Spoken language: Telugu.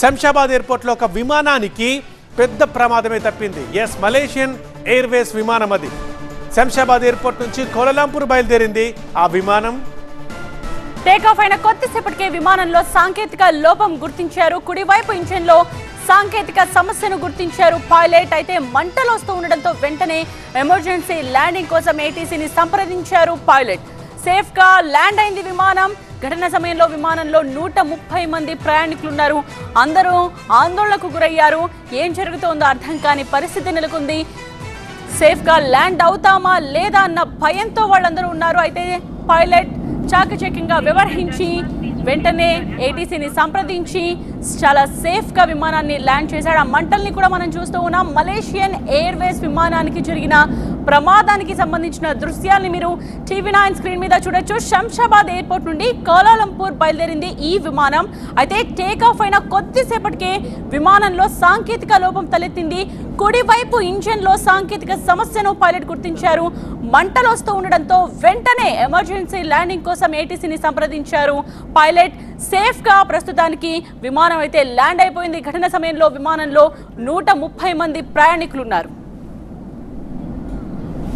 శంషాబాద్ ఎయిర్పోర్ట్లో ఒక విమానానికి పెద్ద ప్రమాదమే తప్పింది. ఎస్ మలేషియన్ ఎయిర్వేస్ విమానం అది. శంషాబాద్ ఎయిర్పోర్ట్ నుంచి కోలలాంపూర్ బయలుదేరింది ఆ విమానం. టేకాఫ్ అయిన కొద్దిసేపటికే విమానంలో సాంకేతిక లోపం గుర్తించారు. కుడివైపు ఇంజిన్లో సాంకేతిక సమస్యను గుర్తించారు పైలట్. అయితే మంటలు వస్తూ ఉండడంతో వెంటనే ఎమర్జెన్సీ ల్యాండింగ్ కోసం ఏటీసీని సంప్రదించారు పైలట్. సేఫ్గా ల్యాండ్ అయింది విమానం. ఘటన సమయంలో విమానంలో నూట ముప్పై మంది ప్రయాణికులు ఉన్నారు అందరూ ఆందోళనకు గురయ్యారు. ఏం జరుగుతోందో అర్థం కాని పరిస్థితి నెలకొంది. సేఫ్గా ల్యాండ్ అవుతామా లేదా అన్న భయంతో వాళ్ళందరూ ఉన్నారు. అయితే పైలట్ చాకచక్యంగా వ్యవహరించి వెంటనే ఏటీసీని సంప్రదించి చాలా సేఫ్గా విమానాన్ని ల్యాండ్ చేశాడు. ఆ మంటల్ని కూడా మనం చూస్తూ ఉన్నాం. మలేషియన్ ఎయిర్వేస్ విమానానికి జరిగిన ప్రమాదానికి సంబంధించిన దృశ్యాల్ని మీరు టీవీ నైన్ స్క్రీన్ మీద చూడొచ్చు. శంషాబాద్ ఎయిర్పోర్ట్ నుండి కోలాలంపూర్ బయలుదేరింది ఈ విమానం. అయితే టేక్ ఆఫ్ అయిన కొద్దిసేపటికే విమానంలో సాంకేతిక లోపం తలెత్తింది. కుడివైపు ఇంజన్లో సాంకేతిక సమస్యను పైలట్ గుర్తించారు. మంటలు వస్తూ ఉండడంతో వెంటనే ఎమర్జెన్సీ ల్యాండింగ్ కోసం ఏటీసీని సంప్రదించారు. పైలట్ సేఫ్గా ప్రస్తుతానికి విమానం అయితే ల్యాండ్ అయిపోయింది. ఘటన సమయంలో విమానంలో నూట ముప్పై మంది ప్రయాణికులు ఉన్నారు